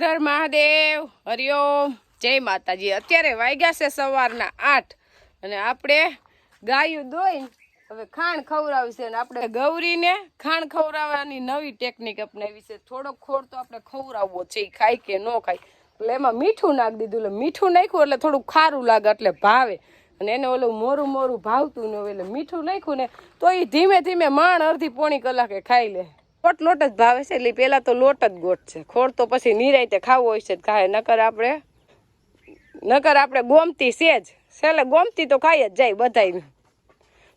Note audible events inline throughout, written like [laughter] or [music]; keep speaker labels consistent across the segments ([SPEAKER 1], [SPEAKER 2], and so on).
[SPEAKER 1] હર મહાદેવ, હરિઓમ, જય માતાજી. અત્યારે વાગ્યા છે સવારના આઠ અને આપણે ગાયું દોઈ હવે ખાણ ખવડાવી છે અને આપણે ગૌરીને ખાણ ખવડાવવાની નવી ટેકનિક અપનાવી છે. થોડોક ખોળ તો આપણે ખવડાવવો છે એ ખાય કે ન ખાય. એટલે એમાં મીઠું નાખી દીધું, એટલે મીઠું નાખ્યું એટલે થોડું ખારું લાગે, એટલે ભાવે. અને એને ઓલું મોરું મોરું ભાવતું ન એટલે મીઠું નાખ્યું ને તો એ ધીમે ધીમે માણ અડધી પોણી કલાકે ખાઈ લે. લોટ લોટ જ ભાવે છે. એટલે પહેલાં તો લોટ જ ગોટ છે. ખોળ તો પછી નિરાયતે ખાવું હોય છે ખાય. નકર આપણે નકર આપણે ગોમતી છે જ. છેલ્લે ગોમતી તો ખાઈ જ જાય બધાય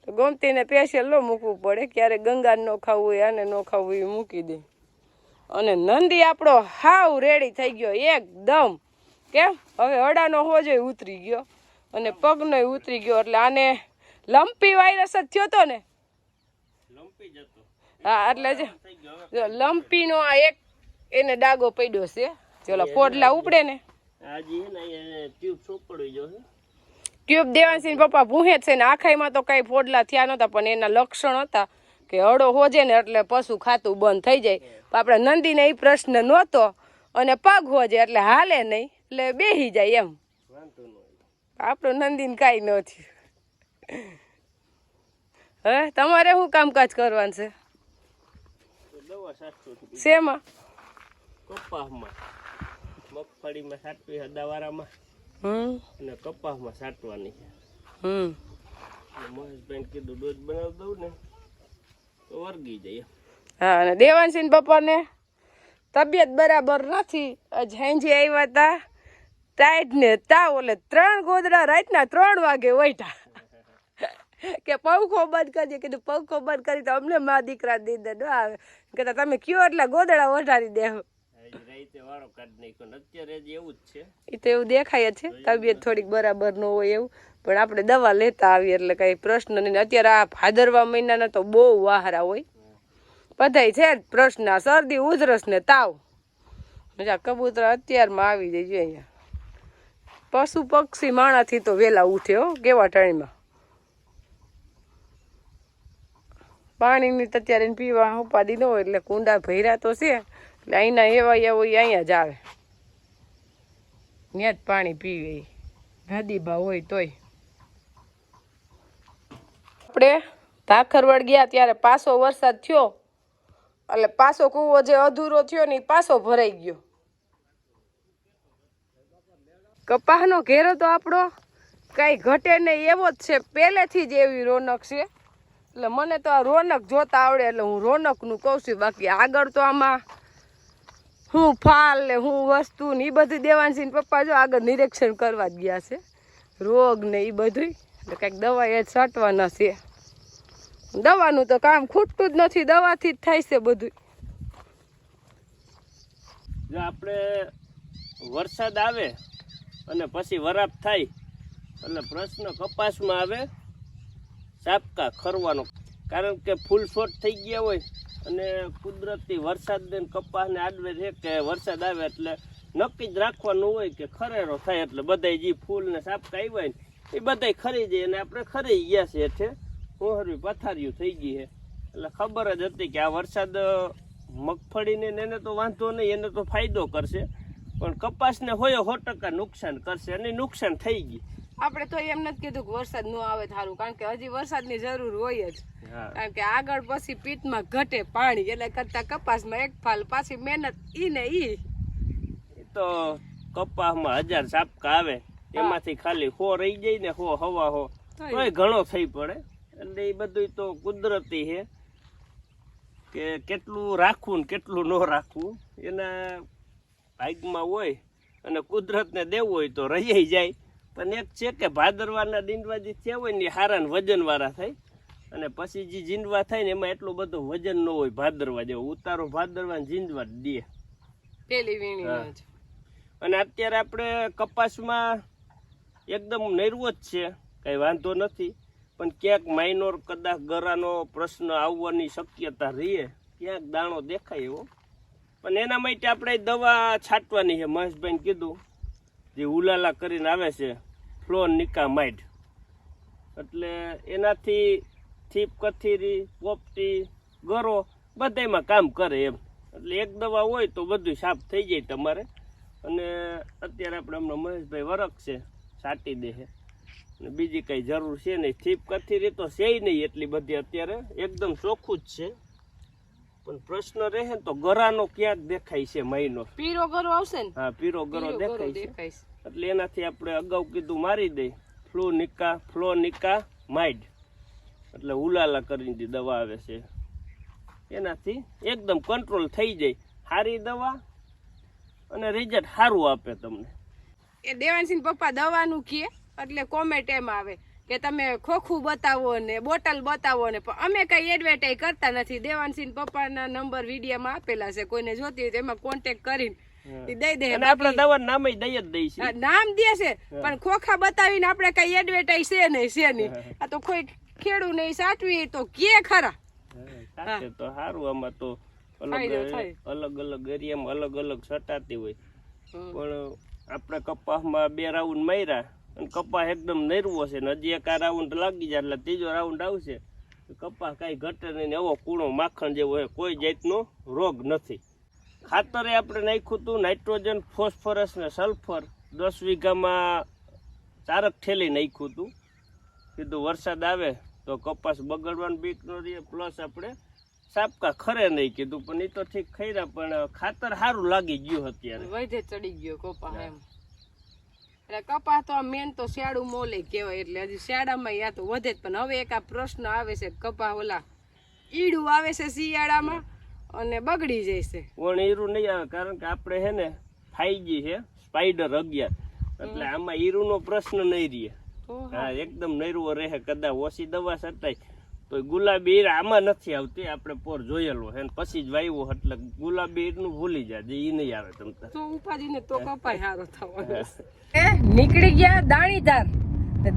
[SPEAKER 1] તો ગોમતીને પેશિયલ ન મૂકવું પડે. ક્યારે ગંગા ન ખાવું હોય, આને ન ખાવું હોય મૂકી દે. અને નંદી આપણો હાવ રેડી થઈ ગયો એકદમ. કેમ? હવે અડાનો હોજો ઉતરી ગયો. અને પગનો ઉતરી ગયો. એટલે આને લંપી વાયરસ જ થયો તો ને. હા એટલે જે લંપીનો આ એક એને ડાગો પડ્યો છે. ચલો પોડલા ઉપડે ને.
[SPEAKER 2] ટ્યુબ
[SPEAKER 1] દેવાંશી પપ્પા ભૂહે છે ને આખાઈમાં તો કઈ ફોડલા થયા નહોતા પણ એના લક્ષણ હતા કે હળો હોજે ને એટલે પશુ ખાતું બંધ થઈ જાય. તો આપણે નંદીને એ પ્રશ્ન નહોતો અને પગ હોજે એટલે હાલે નહીં એટલે બેહી જાય એમ. આપણું નંદીને કાંઈ ન થયું. હે તમારે શું કામકાજ કરવાનું છે? શેમાં?
[SPEAKER 2] કપાસમાં. મગફળીમાં સાટવી હદાવારામાં.
[SPEAKER 1] હમ.
[SPEAKER 2] અને કપાસમાં સાટવાની છે.
[SPEAKER 1] હમ.
[SPEAKER 2] મહેશભાઈ કીધું ડોઝ બનાવી દઉં ને તો વર્ગી જાય
[SPEAKER 1] હા અને દેવાંશીન પપ્પાને તબિયત બરાબર નથી. ઝેંજી આવ્યા હતા ટાઈટ ને તાવ એટલે ત્રણ ગોદડા રાતના ત્રણ વાગે વૈઠા કે પંખો બંધ કરજે કીધું પંખો બંધ કરી તો અમને મા દીકરા દીધે ન આવે. કહેતા તમે કયો એટલે ગોદડા
[SPEAKER 2] જ છે.
[SPEAKER 1] એ તો એવું દેખાય છે. તબિયત થોડીક બરાબર ન હોય એવું. પણ આપણે દવા લેતા આવીએ એટલે કઈ પ્રશ્ન નહીં. અત્યારે આ ભાદરવા મહિનાના તો બહુ વહારા હોય. બધાય છે પ્રશ્ન. શરદી ઉધરસ ને તાવ. કબૂતર અત્યારમાં આવી જાય અહીંયા. પશુ પક્ષી માણાથી તો વહેલા ઉઠે હો કેવા ટાઈમમાં? પાણીની તો અત્યારે પીવા ઉપાડી ન હોય એટલે કુંડા ભર્યા તો છે. એટલે અહીંના એવા એવો અહીંયા જ આવે. ત્યાં જ પાણી પીવે ઈ. નદીમાં હોય તોય. આપણે ધાખરવડ ગયા ત્યારે પાછો વરસાદ થયો. એટલે પાછો કૂવો જે અધૂરો થયો ને પાછો ભરાઈ ગયો. કપાહનો ઘેરો તો આપણો કઈ ઘટે નહીં, એવો જ છે. પહેલેથી જ એવી રોનક છે. એટલે મને તો આ રોનક જોતા આવડે એટલે હું રોનકનું કહું છું. બાકી આગળ તો આમાં હું ફાલ ને હું વસ્તુ ને એ બધું દેવાની ને પપ્પા જો આગળ નિરીક્ષણ કરવા જ ગયા છે. રોગ ને એ બધું એટલે કંઈક દવા એ છાંટવાના છે. દવાનું તો કામ ખૂટતું જ નથી, દવાથી જ થાય છે બધું
[SPEAKER 2] આપણે વરસાદ આવે અને પછી વરાપ થાય, એટલે પ્રશ્ન કપાસમાં આવે સાપકા ખરવાનો. કારણ કે ફૂલ શોટ થઈ ગયા હોય અને કુદરતી વરસાદ ને કપાસને આડવે છે કે વરસાદ આવે એટલે નક્કી જ રાખવાનું હોય કે ખરેરો થાય એટલે બધાય જે ફૂલ ને સાપકા આવ્યા ને એ બધાય ખરી જાય અને આપણે ખરી ગયા છે એટલે હોહરવી પથારીયું થઈ ગઈ છે. એટલે ખબર જ હતી કે આ વરસાદ મગફળીને એને તો વાંધો નહીં, એને તો ફાયદો કરશે. પણ કપાસને હોય સો ટકા નુકસાન કરશે અને નુકસાન થઈ ગઈ
[SPEAKER 1] આપણે તો એમ નથી કીધું કે વરસાદ ન આવે સારું કારણ કે હજી વરસાદની જરૂર હોય જ. કારણ કે આગળ પછી પિત્તમાં ઘટે પાણી એટલે કરતા કપાસમાં એક ફાલ પાછી મહેનત ઈ ને ઈ.
[SPEAKER 2] તો કપાસમાં હજાર સાપકા આવે એમાંથી ખાલી હો રહી જાય ને હો હવા હો.
[SPEAKER 1] તોય.
[SPEAKER 2] ઘણો થઈ પડે. એટલે એ બધું તો કુદરતી છે કે કેટલું રાખવું ને કેટલું ન રાખવું એના ભાગમાં હોય અને કુદરતને દેવું હોય તો રહી જાય. પણ એક છે કે ભાદરવાના દીંડવા જે થયા હોય ને હારાને વજનવાળા થાય. અને પછી જે જીંડવા થાય ને એમાં એટલું બધું વજન ન હોય ભાદરવા જેવું. ઉતારો ભાદરવા ને જીંડવા જ દે.
[SPEAKER 1] પેલી વીણી
[SPEAKER 2] અને અત્યારે આપણે કપાસમાં એકદમ નૈરવો જ છે. કઈ વાંધો નથી. પણ ક્યાંક માઇનોર કદાચ ગરાનો પ્રશ્ન આવવાની શક્યતા રહીએ ક્યાંક દાણો દેખાય એવો. પણ એના માટે આપણે દવા છાંટવાની છે મહેશભાઈને કીધું. જે ઉલાલા કરીને આવે છે, ફ્લોર નિકા માઇડ. એટલે એનાથી થીપ, કથીરી, પોપટી, ગરો બધામાં કામ કરે એમ. એટલે એક દવા હોય તો બધું સાફ થઈ જાય તમારે. અને અત્યારે આપણે હમણાં મહેશભાઈ વરખ છે, સાટી દે છે. અને બીજી કંઈ જરૂર છે નહીં. થીપ, કથીરી તો છે નહીં એટલી બધી અત્યારે. એકદમ ચોખ્ખું જ છે. પણ પ્રશ્ન રહે ને તો ગરાનો ક્યાંક દેખાય છે મહિનો
[SPEAKER 1] પીરો ગરો આવશે ને?
[SPEAKER 2] હા પીરો ગરો દેખાય છે. એટલે એનાથી આપણે અગાઉ કીધું મારી દઈ ફ્લુ નિકા ફ્લો નિકા માઇડ. એટલે ઉલાલા કરીને દવા આવે છે. એનાથી એકદમ કંટ્રોલ થઈ જાય. સારી દવા અને રિઝલ્ટ સારું આપે તમને.
[SPEAKER 1] એ દેવાનસિંહ પપ્પા દવાનું કહે એટલે કોમેન્ટ એમ આવે. કે તમે ખોખું બતાવો ને બોટલ બતાવો ને પણ અમે કઈ એડવર્ટાઈઝ કરતા નથી. દેવાનસિંહ પપ્પાના નંબર વિડીયોમાં આપેલા છે. કોઈને જોતી હોય તો એમાં કોન્ટેક્ટ કરીને દઈ દે.
[SPEAKER 2] આપણે દવા નામે દઈ જ દઈ છે.
[SPEAKER 1] નામ દે છે. પણ ખોખા બતાવીને આપણે કઈ એડવર્ટાઈઝ છે નહીં છે નહીં. આ તો કોઈ ખેડૂ નહીં સાચવી તો કે ખરા.
[SPEAKER 2] તો સારું આમાં તો અલગ અલગ અલગ એરિયામાં અલગ અલગ સટાતી હોય. પણ આપણે કપાસમાં બે રાઉન્ડ માર્યા. અને કપાસ એકદમ નરવો છે. ને હજી એક આ રાઉન્ડ લાગી જાય એટલે ત્રીજો રાઉન્ડ આવશે. કપા કાંઈ ઘટે નહીં એવો કૂણો માખણ જેવો હોય કોઈ જાતનો રોગ નથી. ખાતરે આપણે નાખ્યું હતું નાઇટ્રોજન, ફોસ્ફરસ ને સલ્ફર. દસ વીઘામાં ચારક ઠેલી નાખ્યું હતું. કીધું વરસાદ આવે તો કપાસ બગડવાનું બીક ન રહે. પ્લસ આપણે સાપકા ખરે નહીં કીધું. પણ એ તો ઠીક ખર્યા પણ ખાતર સારું લાગી ગયું અત્યારે.
[SPEAKER 1] વધે ચડી ગયો કપા એમ. એટલે કપા તો મેન તો શિયાળું મોલે કહેવાય એટલે હજી શિયાળામાં યા તો વધે જ પણ હવે એક આ પ્રશ્ન આવે છે કપા ઓલા ઈડું આવે છે શિયાળામાં અને બગડી જાય છે.
[SPEAKER 2] પણ ઈરું નહીં આવે કારણ કે આપણે હે ને ફાઈજી છે સ્પાઈડર અગિયાર. એટલે આમાં ઈરુનો પ્રશ્ન નહીં રહે. હા એકદમ નૈરવો રહે કદાચ ઓછી દવા છતાંય તો ગુલાબી ઈર આમાં નથી આવતી આપણે પોર જોયેલો હે પછી જ વાવ્યો એટલે ગુલાબી ઈરનું ભૂલી જાય જે ઈ નહીં આવે તમતા
[SPEAKER 1] તો. ઉપાડીને તો કપાય હારો થવાનો. એ નીકળી ગયા દાણીધાર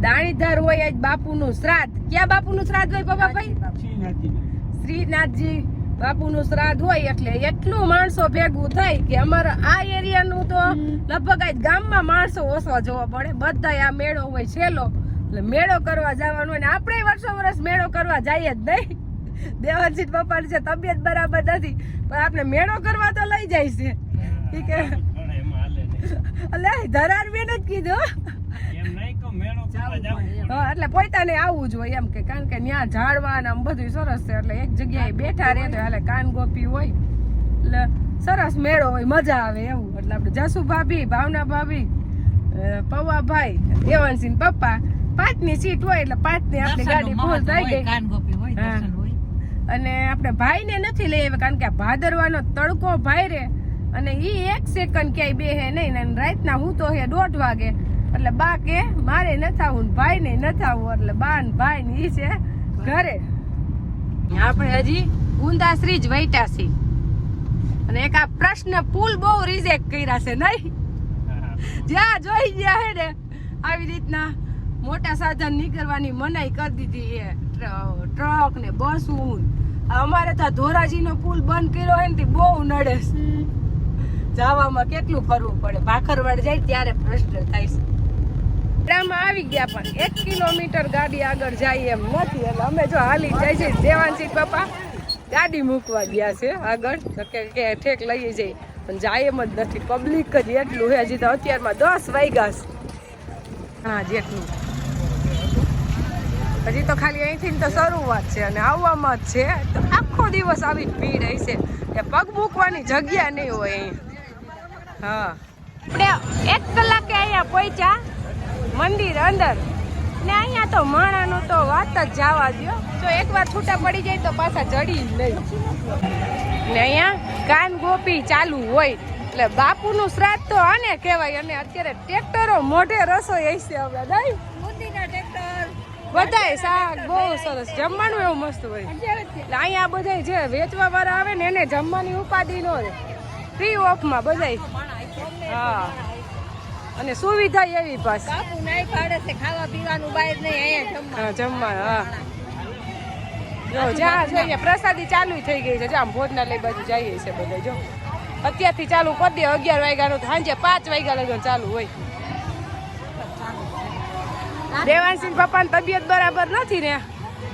[SPEAKER 1] દાણીધાર હોય આજ બાપુનું શ્રાદ્ધ. ક્યાં બાપુનું શ્રાદ્ધ હોય બાબાભાઈ શ્રીનાથજી. બાપુનું શ્રાદ્ધ હોય એટલે એટલું માણસો ભેગું થાય કે અમારા આ એરિયાનું તો લગભગ આજ ગામમાં માણસો ઓછો જોવા પડે. બધા આ મેળો હોય છેલ્લો. એટલે મેળો કરવા જવાનું અને આપણે વર્ષો વર્ષ મેળો કરવા જઈએ જ નહીં. દેવાનસિંહ પપ્પાની છે તબિયત બરાબર નથી પણ આપણે મેળો કરવા તો લઈ જાય છે. ઠીક અલે ધરાર બેન જ કીધું. એટલે પોતાને આવવું જોઈએ એમ કે કારણ કે ત્યાં ઝાડવા ને આમ બધું સરસ છે એટલે એક જગ્યાએ બેઠા રહે તો હાલે કાન ગોપી હોય એટલે સરસ મેળો હોય મજા આવે એવું. એટલે આપણે જસુ ભાભી ભાવના ભાભી પૌવા ભાઈ દેવાનસિંહ પપ્પા પાંચની સીટ હોય એટલે પાંચની આપણી ગાડી ફૂલ થઈ ગઈ. અને આપણે ભાઈને નથી લઈ આવ્યા કારણ કે ભાદરવાનો તડકો ભાઈ રે. અને ઈ એક સેકન્ડ ક્યાંય બે હે નહીં અને રાતના હું તો હે દોઢ વાગે. એટલે બા કે મારે ન થાવું ને ભાઈ ને ન થાવું. એટલે બા ને ભાઈ ને ઈ છે ઘરે. આપણે હજી ગુંદાશ્રી જ વૈટા છીએ. અને એક આ પ્રશ્ન પુલ બહુ રિજેક્ટ કર્યા છે નહીં? જ્યાં જોઈ ગયા હે ને આવી રીતના મોટા સાધન નીકળવાની મનાઈ કરી દીધી ટ્ર- ટ્રક ને બસ અમારે તો ધોરાજી ધોરાજીનો પુલ બંધ કર્યો હોય ને બહુ નડે જવામાં કેટલું ફરવું પડે? ભાખરવાડ જાય ત્યારે પ્રશ્ન થાય છે. ગામમાં આવી ગયા પણ એક કિલોમીટર ગાડી આગળ જાય એમ નથી. એટલે અમે જો હાલી જાય છે દેવાનસિંહ પપ્પા, ગાડી મૂકવા ગયા છે આગળ. કે ઠેક લઈ જઈ. પણ જાય એમ જ નથી. પબ્લિક જ એટલું હે હજી તો અત્યારમાં દસ વાગ્યા હા, જેટલું. હજી તો ખાલી અહીંથી તો શરૂઆત છે અને આવવામાં જ છે. તો આખો દિવસ આવી જ ભીડ હશે કે પગ મૂકવાની જગ્યા નહીં હોય. અહીં હા. આપણે એક કલાકે અહીંયા પહોંચ્યા, મંદિર અંદર. ને અહીંયા તો માણાનું તો વાત જ જવા દો જો એકવાર છૂટા પડી જાય તો પાછા ચડી જ નહીં. ને અહીંયા કાન ગોપી ચાલુ હોય. એટલે બાપુનું શ્રાદ્ધ તો આને કહેવાય. અને અત્યારે ટ્રેક્ટરો મોઢે રસોઈ હશે હવે, નહીં? બધાય શાક બહુ સરસ. જમવાનું એવું મસ્ત હોય. એટલે અહીંયા બધાય જે વેચવા વાળા આવે ને એને જમવાની ઉપાધિ ન રહે. ફ્રી ઓફમાં બધાય. હા. અને સુવિધા એવી પાસ
[SPEAKER 3] બાપુ નાઈ પાડે છે ખાવા પીવાનું બહાર નહીં અહીંયા જમવા.
[SPEAKER 1] હા જમવા હા. જો જ્યાં જોઈએ. પ્રસાદી ચાલુ થઈ ગઈ છે. જ્યાં ભોજનાલય બાજુ જઈએ છે બધા જો. અત્યારથી ચાલુ કરી દે અગિયાર વાગ્યાનું સાંજે પાંચ વાગ્યા લગન ચાલુ હોય. દેવાનસિંહ પપ્પાની તબિયત બરાબર નથી ને.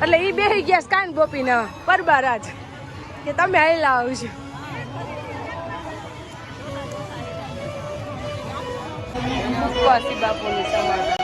[SPEAKER 1] એટલે એ બેસી ગયા કાન ગોપીને. પરબારાજ કે તમે હાલા આવજો.
[SPEAKER 4] બાપુ સમાધિ.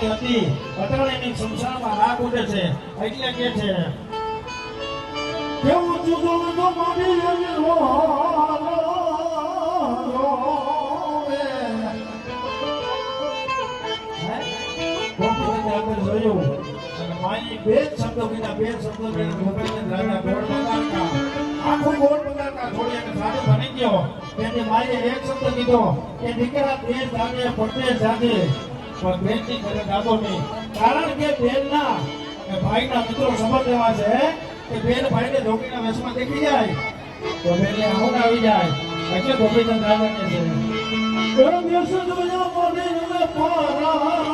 [SPEAKER 5] તારા હતી. અટાણીની સંસારમાં રાગ ઉડે છે. એટલે કે છે તો જોયું? માની બે શબ્દો કીધા, બે શબ્દો કીધા રાજા ગોળ માએ એક શબ્દ કીધો, કે દીકરા બે જાગે, પોતે જાગે. પણ બેનની ઘરે દાદો નહીં કારણ કે બેનના અને ભાઈના મિત્રો સમજ એવા છે કે બેન ભાઈને ધોકીના વેશમાં દેખી જાય તો બેનને આવું આવી જાય એટલે ગોપીચંદ રાજા કે છે ગરમ યશ જોયા મને ને પારા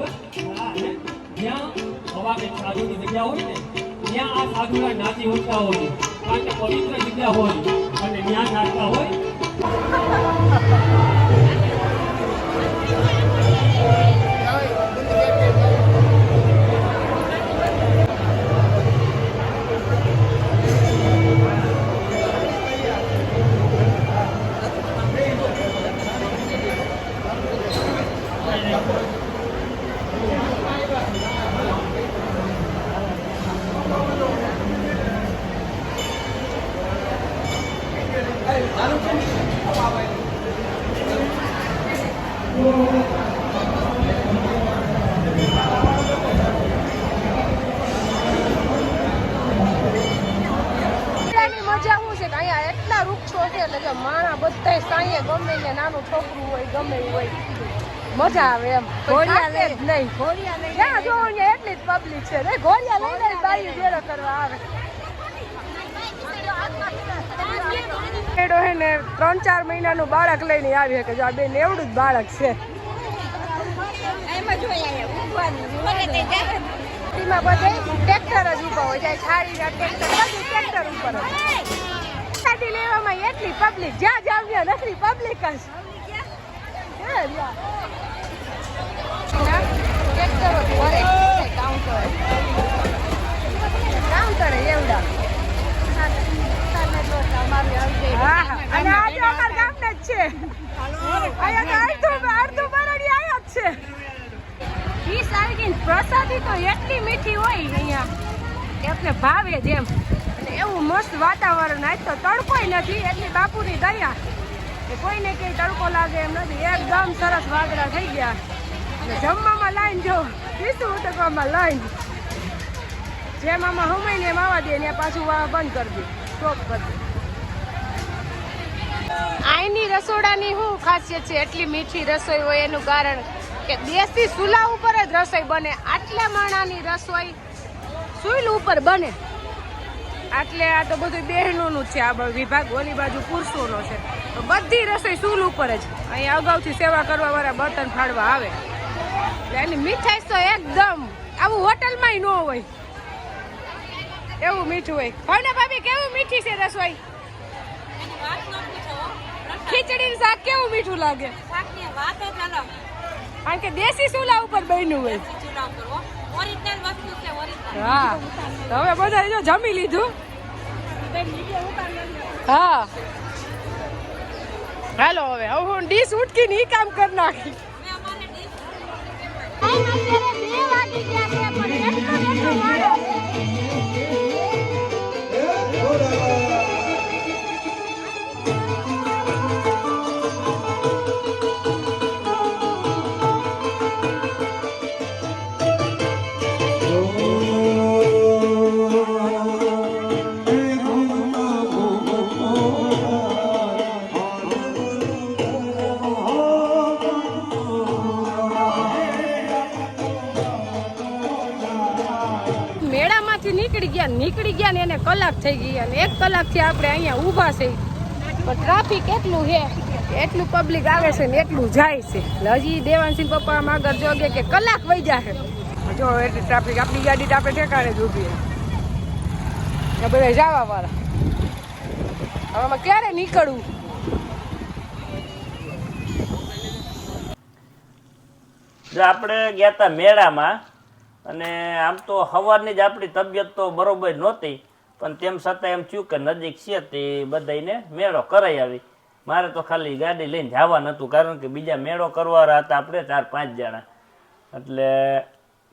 [SPEAKER 4] હોય. જ્યાં હવાને સાધુની જગ્યા હોય ને, ત્યાં આ સાધુના નાતી હોતા હોય. કારણ કે પવિત્ર જગ્યા હોય અને ત્યાં નાચતા હોય.
[SPEAKER 1] એટલા વૃક્ષો છે એટલે કે માણા બધાય સાંયે ગમે ને નાનું છોકરું હોય ગમે હોય મજા આવે એમ.
[SPEAKER 3] ઘોડિયા
[SPEAKER 1] થાકે જ નહીં.
[SPEAKER 3] ઘોડિયા
[SPEAKER 1] જ્યાં એટલી જ પબ્લિક છે. ને ઘોડિયા લઈ ભેરો કરવા આવે. ત્રણ ચાર મહિનાનું બાળક લઈને આવી કે જો આ બેન એવડું જ બાળક છે.
[SPEAKER 3] એમાં
[SPEAKER 1] બધે ટ્રેક્ટર જ ઊભા હોય, જાય છાડીના ટ્રેક્ટર બધું ઉપર ગાડી લેવામાં એટલી પબ્લિક જ્યાં જાવ ત્યાં પબ્લિક જ છે કાઉન્ટર કાઉન્ટર એવડા હા હા અને આજે અમારા ગામના જ છે અહીંયા તો અડધું અડધું બરડી આવ્યા જ છે ઈ સારી પ્રસાદી તો એટલી મીઠી હોય અહીંયા કે આપને ભાવે જ એમ અને એવું મસ્ત વાતાવરણ આજ તો તડકોય એટલી બાપુની દયા. કે કોઈને કઈ તડકો લાગે એમ નથી. એકદમ સરસ વાગડા થઈ ગયા. જમવામાં લાઈન જો પીસું ઉતકવામાં લાઈન. જેમ આમાં હમાઈને એમ આવવા દે ને પાછું બંધ કરી દે. સ્ટોપ કરી દે. આઈની રસોડાની શું ખાસિયત છે? એટલી મીઠી રસોઈ હોય એનું કારણ કે દેશી ચૂલા ઉપર જ રસોઈ બને. આટલા માણાની રસોઈ ચૂલ ઉપર બને. આટલે આ તો બધું બહેનોનું જ છે. આ વિભાગ ઓલી બાજુ પુરુષોનો છે. તો બધી રસોઈ સૂલ ઉપર જ. અહીંયા અગાઉથી સેવા કરવા વાળા બર્તન ફાડવા આવે. એટલે એની મીઠાઈ તો એકદમ આવું હોટલમાંય ન હોય. એવું મીઠું હોય. ભાવના ભાભી કેવું મીઠી છે રસોઈ? ખીચડી શાક કેવું મીઠું લાગે? કારણ કે દેશી ચૂલા ઉપર બન્યું હોય. હા. તો હવે બધા જો જમી લીધું. હા હાલો હવે હવે હું ડીશ ઉટકી ની કામ કરી નાખી. મેળામાંથી કલાકથી આપણે અહીંયા ઊભા છે. પણ ટ્રાફિક એટલું છે એટલું પબ્લિક આવે છે ને એટલું જાય છે. હજી દેવાનસિંહ પપ્પા આમ આગળ જોગે કે કલાક વહી જશે જો એટલી ટ્રાફિક આપણી ગાડી તો આપણે ઠેકાણે જ ઊભી બધા જવા વાળા. હવે આમાં ક્યારે નીકળવું?
[SPEAKER 2] જો આપણે ગયા હતા મેળામાં અને આમ તો સવારની જ આપણી તબિયત તો બરોબર નહોતી પણ તેમ છતાં એમ થયું કે નજીક છે તે બધાને મેળો કરાઈ આવી. મારે તો ખાલી ગાડી લઈને જવા નહોતું કારણ કે બીજા મેળો કરવાના હતા આપણે ચાર પાંચ જણા. એટલે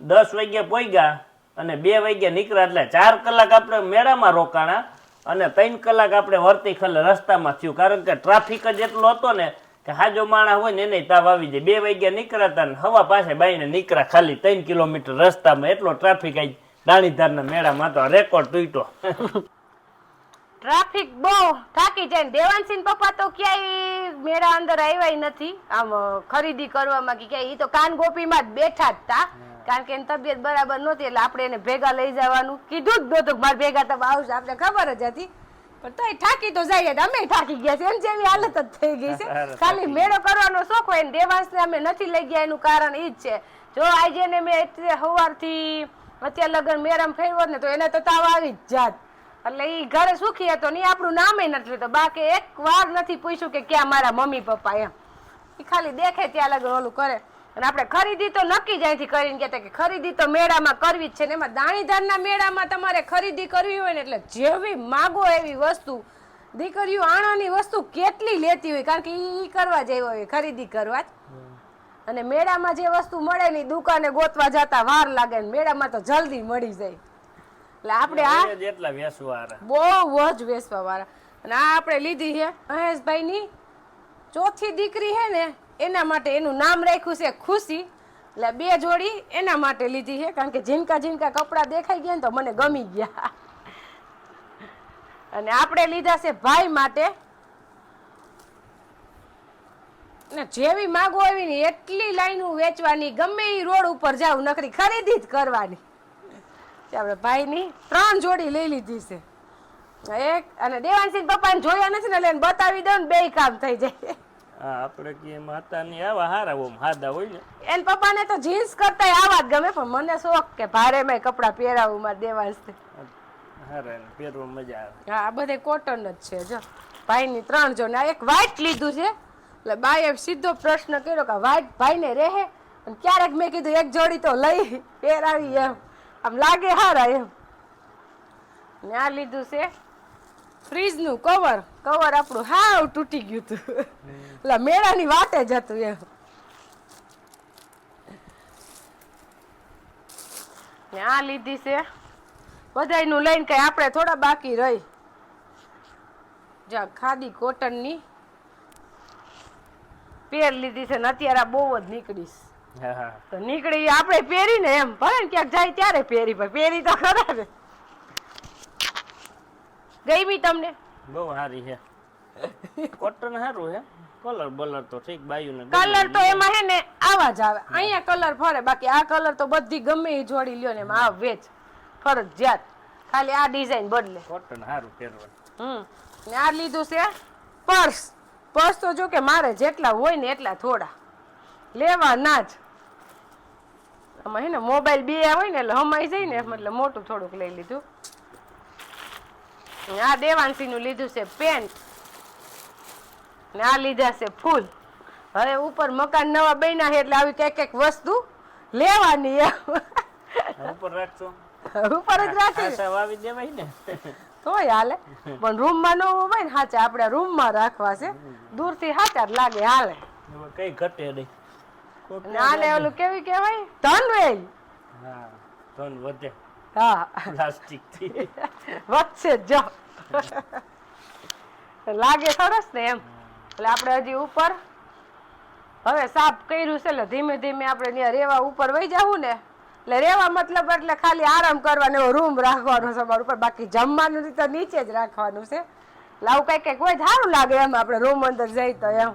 [SPEAKER 2] દસ વાગ્યા પોગ્યા અને બે વાગ્યા નીકળ્યા, એટલે ચાર કલાક આપણે મેળામાં રોકાણા અને ત્રણ કલાક આપણે વર્તી ખલે રસ્તામાં થયું, કારણ કે ટ્રાફિક જ એટલો હતો ને કે હાજો માણસ હોય ને એને તાવ આવી જાય. બે વાગ્યા નીકળ્યા હતા ને હવા પાસે બાઈને નીકળ્યા, ખાલી ત્રણ કિલોમીટર રસ્તામાં એટલો ટ્રાફિક આવી દાણીધારના મેળામાં તો રેકોર્ડ તૂટ્યો.
[SPEAKER 1] ટ્રાફિક બહુ થાકી જાય દેવાનસિંહ પપ્પા તો ક્યાંય મેળા અંદર આવ્યા નથી. આમ ખરીદી કરવામાં કે ક્યાંય. એ તો કાન ગોપીમાં જ બેઠા જ તા. કારણ કે એની તબિયત બરાબર નહોતી એટલે આપણે એને ભેગા લઈ જવાનું. કીધું જ નહોતું મારે ભેગા તમે આવશે આપણે ખબર જ હતી. પણ તોય થાકી તો જાય અમે થાકી ગયા છે એમ જેવી હાલત જ થઈ ગઈ છે. ખાલી મેળો કરવાનો શોખ હોય ને. દેવાંશને અમે નથી લઈ ગયા. એનું કારણ એ જ છે. જો આજે ને મેં એટલે સવારથી અત્યાર લગન મેરામ ફેરવો ને તો એને તો તાવ આવી જ જાત. એટલે એ ઘરે સુખી હતો ને આપણું નામે નથી લીધું. બાકી એક વાર નથી પૂછ્યું કે ક્યાં મારા મમ્મી પપ્પા એમ. એ ખાલી દેખે ત્યાં લગ્ન ઓલું કરે. અને આપણે ખરીદી તો નક્કી જ અહીંથી કરીને કહેતા કે ખરીદી તો મેળામાં કરવી જ છે ને એમાં દાણીધારના મેળામાં તમારે ખરીદી કરવી હોય ને એટલે જેવી માગો એવી વસ્તુ. દીકરીઓ આણાની વસ્તુ કેટલી લેતી હોય? કારણ કે એ કરવા જઈ હોય, ખરીદી કરવા જ. અને મેળામાં જે વસ્તુ મળે ની દુકાને ગોતવા જતા વાર લાગે ને મેળામાં તો જલ્દી મળી જાય. એટલે આપણે આ
[SPEAKER 2] જેટલા વેસવાળા
[SPEAKER 1] બહુ જ વેસવા વાળા અને આ આપણે લીધી છે મહેશભાઈ ની ચોથી દીકરી છે ને એના માટે એનું નામ રાખ્યું છે ખુશી. એટલે બે જોડી એના માટે લીધી છે કારણ કે ઝીનકા ઝીનકા કપડાં દેખાઈ ગયા ને તો મને ગમી ગયા. અને આપણે લીધા છે ભાઈ માટે ને જેવી માગો આવી ને એટલી લાઈનો વેચવાની ગમે એ રોડ ઉપર જાવ નકરી ખરીદી જ કરવાની. આપણે ભાઈની ત્રણ જોડી લઈ લીધી છે. એક અને દેવાનસિંહ પપ્પાને જોયા નથી ને એટલે બતાવી દઉં ને બે કામ થઈ જાય.
[SPEAKER 2] આપણે કે માતાની આવા હારા ઓમ હાદા હોય ને.
[SPEAKER 1] એન પપ્પાને તો જીન્સ કરતા આવા જ ગમે પણ મને શોખ કે ભારે મેં કપડાં પહેરાવું મારે દેવાંશ
[SPEAKER 2] હારે પહેરવા મજા આવે.
[SPEAKER 1] હા આ બધે કોટન જ છે જો. ભાઈની ત્રણ જો ને એક વ્હાઈટ લીધું છે. એટલે બાએ સીધો પ્રશ્ન કર્યો કે વાઈટ ભાઈને રહે અને ક્યારેક મેં કીધું, એક જોડી તો લઈ પહેરાવી એમ. આમ લાગે હારા એમ. ને આ લીધું છે ફ્રીજનું કવર. કવર આપણું હાવ તૂટી ગયું હતું. એટલે મેળાની વાતે જ હતું એમ. ને આ લીધી છે. બધાયનું લઈને કઈ આપણે થોડા બાકી રહી. જા, ખાદી કોટનની પેર લીધી છે ને અત્યારે આ બહુ જ નીકળીશ. તો નીકળી આપણે પહેરીને એમ. ભલે ને ક્યાંક જાય ત્યારે પહેરી પણ પહેરી તો ખરા ને. ગઈ તમને?
[SPEAKER 2] બહુ સારી છે. કોટન સારું છે. કલર બલર તો ઠીક બાયું ને
[SPEAKER 1] કલર તો એમાં હે ને આવા જ આવે. અહીંયા કલર ફરે બાકી આ કલર તો બધી ગમે એ જોડી લ્યો ને એમાં આ વેચ. ફરજિયાત. ખાલી આ ડિઝાઇન બદલે.
[SPEAKER 2] કોટન સારું પહેરવાનું.
[SPEAKER 1] હમ. ને આ લીધું છે પર્સ. પર્સ તો જો કે મારે જેટલા હોય ને એટલા થોડા. લેવા ના જ. આમાં હે ને મોબાઈલ બે હોય ને એટલે હમાઈ જાય ને મતલબ મોટું થોડુંક લઈ લીધું. આ દેવાંશી નું લીધું છે પેન્ટ. ને આ લીધા છે ફૂલ. હવે ઉપર મકાન નવા બન્યા છે એટલે આવી કંઈક કંઈક વસ્તુ લેવાની.
[SPEAKER 2] ઉપર રાખશો
[SPEAKER 1] ઉપર જ રાખી.
[SPEAKER 2] દેવાય ને.
[SPEAKER 1] તોય હાલે. [laughs] પણ રૂમમાં ન હોય ને હાચા આપણે રૂમમાં રાખવા છે. દૂરથી હાચા જ લાગે હાલે.
[SPEAKER 2] કઈ ઘટે નહીં. ના
[SPEAKER 1] અને ઓલું કેવી કહેવાય? ધનવેલ
[SPEAKER 2] હા ધન વધે.
[SPEAKER 1] હા.
[SPEAKER 2] પ્લાસ્ટિકથી [laughs]
[SPEAKER 1] વધશે જ જો. [laughs] લાગે સરસ ને એમ. એટલે આપણે હજી ઉપર. હવે સાફ કર્યું છે એટલે ધીમે ધીમે આપણે ત્યાં રેવા ઉપર વહી જવું ને. એટલે રેવા મતલબ એટલે ખાલી આરામ કરવાનો રૂમ રાખવાનો છે મારું પણ બાકી જમવાનું તો નીચે જ રાખવાનું છે. એટલે આવું કંઈક કંઈક હોય સારું લાગે એમ, આપણે રૂમ અંદર જઈ તો એમ.